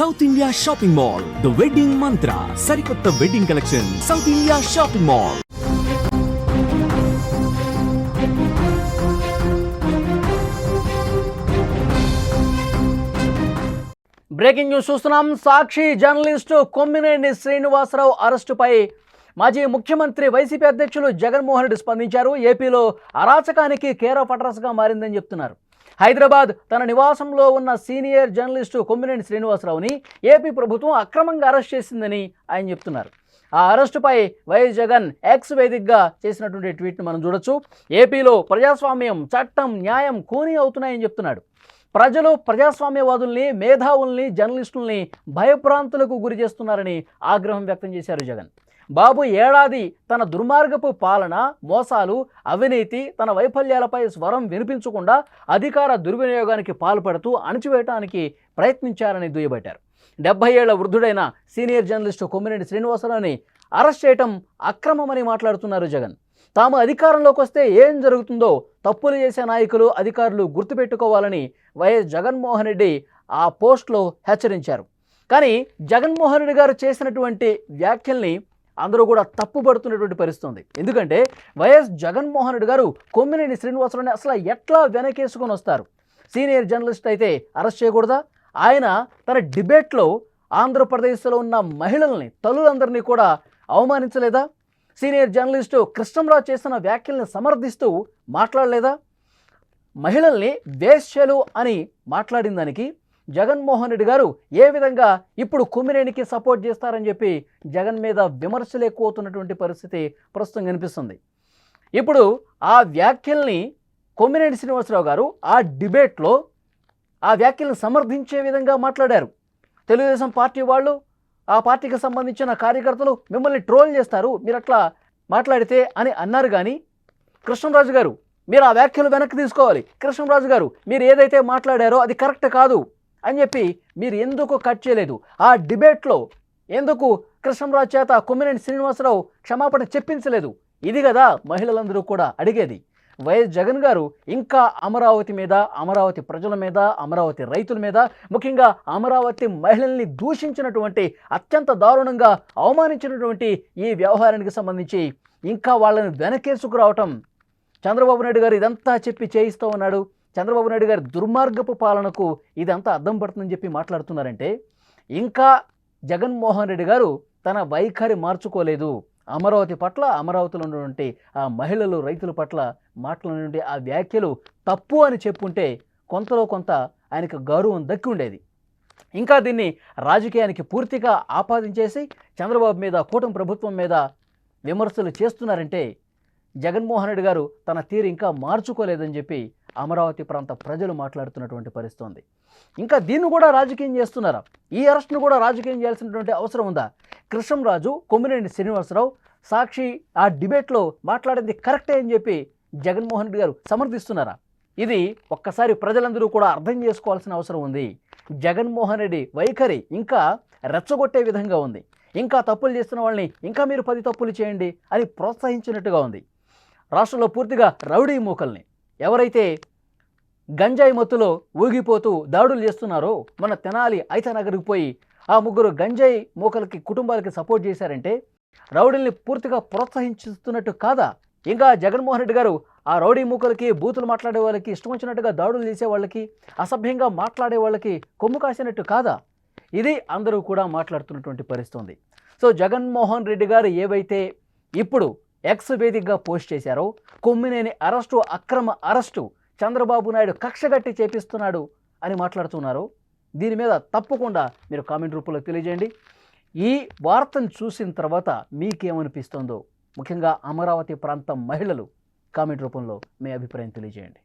South India shopping mall the wedding Mantra సరికొత్త wedding collection south India shopping mall breaking news చూస్తున్నాం. Sakshi journalist Kommineni Srinivasarao అరెస్టుపై మాజీ ముఖ్యమంత్రి YCP అధ్యక్షులు జగన్మోహన్ రెడ్డి స్పందించారు. ఏపీలో అరాచకానికి కేర్ ఆఫ్ అడ్రస్గా మారిందని చెప్తున్నారు. హైదరాబాద్ తన నివాసంలో ఉన్న సీనియర్ జర్నలిస్టు కొమ్మినేని శ్రీనివాసరావుని ఏపీ ప్రభుత్వం అక్రమంగా అరెస్ట్ చేసిందని ఆయన చెప్తున్నారు. ఆ అరెస్టుపై వైఎస్ జగన్ ఎక్స్ వేదికగా చేసినటువంటి ట్వీట్ను మనం చూడొచ్చు. ఏపీలో ప్రజాస్వామ్యం చట్టం న్యాయం కూని అవుతున్నాయని చెప్తున్నాడు. ప్రజలు ప్రజాస్వామ్యవాదుల్ని మేధావుల్ని జర్నలిస్టుల్ని భయభ్రాంతులకు గురి చేస్తున్నారని ఆగ్రహం వ్యక్తం చేశారు జగన్. బాబు ఏడాది తన దుర్మార్గపు పాలన మోసాలు అవినీతి తన వైఫల్యాలపై స్వరం వినిపించకుండా అధికార దుర్వినియోగానికి పాల్పడుతూ అణచివేయటానికి ప్రయత్నించారని దుయ్యబట్టారు. డెబ్బై ఏళ్ళ వృద్ధుడైన సీనియర్ జర్నలిస్టు కొమ్మిరెడ్డి శ్రీనివాసరావుని అరెస్ట్ చేయటం అక్రమమని మాట్లాడుతున్నారు జగన్. తాము అధికారంలోకి వస్తే ఏం జరుగుతుందో తప్పులు చేసే నాయకులు అధికారులు గుర్తుపెట్టుకోవాలని వైఎస్ జగన్మోహన్ రెడ్డి ఆ పోస్ట్లో హెచ్చరించారు. కానీ జగన్మోహన్ రెడ్డి గారు చేసినటువంటి వ్యాఖ్యల్ని అందరూ కూడా తప్పుపడుతున్నటువంటి పరిస్థితి ఉంది ఎందుకంటే వైఎస్ జగన్మోహన్ రెడ్డి గారు కొమ్మినేని శ్రీనివాసరావుని అసలు ఎట్లా వెనకేసుకొని వస్తారు? సీనియర్ జర్నలిస్ట్ అయితే అరెస్ట్ చేయకూడదా? ఆయన తన డిబేట్లో ఆంధ్రప్రదేశ్లో ఉన్న మహిళల్ని తల్లులందరినీ కూడా అవమానించలేదా? సీనియర్ జర్నలిస్టు కృష్ణంరావు చేసిన వ్యాఖ్యల్ని సమర్థిస్తూ మాట్లాడలేదా? మహిళల్ని వేశ్యలు అని మాట్లాడిన దానికి జగన్మోహన్ రెడ్డి గారు ఏ విధంగా ఇప్పుడు కుమ్మిరేనికి సపోర్ట్ చేస్తారని చెప్పి జగన్ మీద విమర్శలు ఎక్కువవుతున్నటువంటి పరిస్థితి ప్రస్తుతం కనిపిస్తుంది. ఇప్పుడు ఆ వ్యాఖ్యల్ని కొమ్మినేని శ్రీనివాసరావు గారు ఆ డిబేట్లో ఆ వ్యాఖ్యలను సమర్థించే విధంగా మాట్లాడారు. తెలుగుదేశం పార్టీ వాళ్ళు ఆ పార్టీకి సంబంధించిన కార్యకర్తలు మిమ్మల్ని ట్రోల్ చేస్తారు మీరు అట్లా మాట్లాడితే అని అన్నారు కానీ కృష్ణరాజు గారు మీరు ఆ వ్యాఖ్యలు వెనక్కి తీసుకోవాలి. కృష్ణరాజు గారు మీరు ఏదైతే మాట్లాడారో అది కరెక్ట్ కాదు. అని చెప్పి మీరు ఎందుకు కట్ చేయలేదు? ఆ డిబేట్లో ఎందుకు కృష్ణరాజు చేత కొమ్మినేని శ్రీనివాసరావు క్షమాపణ చెప్పించలేదు? ఇది కదా మహిళలందరూ కూడా అడిగేది. వైఎస్ జగన్ గారు ఇంకా అమరావతి మీద అమరావతి ప్రజల మీద అమరావతి రైతుల మీద ముఖ్యంగా అమరావతి మహిళల్ని దూషించినటువంటి అత్యంత దారుణంగా అవమానించినటువంటి ఈ వ్యవహారానికి సంబంధించి ఇంకా వాళ్ళని వెనకేసుకురావటం. చంద్రబాబు నాయుడు గారు ఇదంతా చెప్పి చేయిస్తూ ఉన్నాడు. చంద్రబాబు నాయుడు గారి దుర్మార్గపు పాలనకు ఇదంతా అద్దం పడుతుందని చెప్పి మాట్లాడుతున్నారంటే ఇంకా జగన్మోహన్ రెడ్డి గారు తన వైఖరి మార్చుకోలేదు. అమరావతి పట్ల అమరావతిలో ఉన్నటువంటి ఆ మహిళలు రైతుల పట్ల మాట్లాడినటువంటి ఆ వ్యాఖ్యలు తప్పు అని చెప్పుంటే కొంతలో కొంత ఆయనకు గౌరవం దక్కి ఉండేది. ఇంకా దీన్ని రాజకీయానికి పూర్తిగా ఆపాదించేసి చంద్రబాబు మీద కూటమి ప్రభుత్వం మీద విమర్శలు చేస్తున్నారంటే జగన్మోహన్ రెడ్డి గారు తన తీరు ఇంకా మార్చుకోలేదని చెప్పి అమరావతి ప్రాంత ప్రజలు మాట్లాడుతున్నటువంటి పరిస్థితుంది. ఇంకా దీన్ని కూడా రాజకీయం చేస్తున్నారా? ఈ అరెస్ట్ను కూడా రాజకీయం చేయాల్సినటువంటి అవసరం ఉందా? కృష్ణంరాజు కొమ్మినేని శ్రీనివాసరావు సాక్షి ఆ డిబేట్లో మాట్లాడింది కరెక్టే అని చెప్పి జగన్మోహన్ రెడ్డి గారు సమర్థిస్తున్నారా? ఇది ఒక్కసారి ప్రజలందరూ కూడా అర్థం చేసుకోవాల్సిన అవసరం ఉంది. జగన్మోహన్ రెడ్డి వైఖరి ఇంకా రెచ్చగొట్టే విధంగా ఉంది. ఇంకా తప్పులు చేస్తున్న వాళ్ళని ఇంకా మీరు పది తప్పులు చేయండి అని ప్రోత్సహించినట్టుగా ఉంది. రాష్ట్రంలో పూర్తిగా రౌడీ మూకల్ని. ఎవరైతే గంజాయి మత్తులో ఊగిపోతూ దాడులు చేస్తున్నారో మన తెనాలి ఐతనగర్కి పోయి ఆ ముగ్గురు గంజాయి మూకలకి కుటుంబాలకి సపోర్ట్ చేశారంటే రౌడీల్ని పూర్తిగా ప్రోత్సహించుతున్నట్టు కాదా? ఇంకా జగన్మోహన్ రెడ్డి గారు ఆ రౌడీ మూకలకి బూతులు మాట్లాడే వాళ్ళకి ఇష్టం వచ్చినట్టుగా దాడులు చేసే వాళ్ళకి అసభ్యంగా మాట్లాడే వాళ్ళకి కొమ్ము కాసినట్టు కాదా? ఇది అందరూ కూడా మాట్లాడుతున్నటువంటి పరిస్థితి ఉంది సో జగన్మోహన్ రెడ్డి గారు ఏవైతే ఇప్పుడు ఎక్స్ వేదికగా పోస్ట్ చేశారో. కొమ్మినేని అరెస్టు అక్రమ అరెస్టు చంద్రబాబు నాయుడు కక్షగట్టి చేపిస్తున్నాడు అని మాట్లాడుతున్నారు. దీని మీద తప్పకుండా మీరు కామెంట్ రూపంలో తెలియజేయండి. ఈ వార్తను చూసిన తర్వాత మీకేమనిపిస్తుందో? ముఖ్యంగా అమరావతి ప్రాంతం మహిళలు కామెంట్ రూపంలో మీ అభిప్రాయం తెలియజేయండి.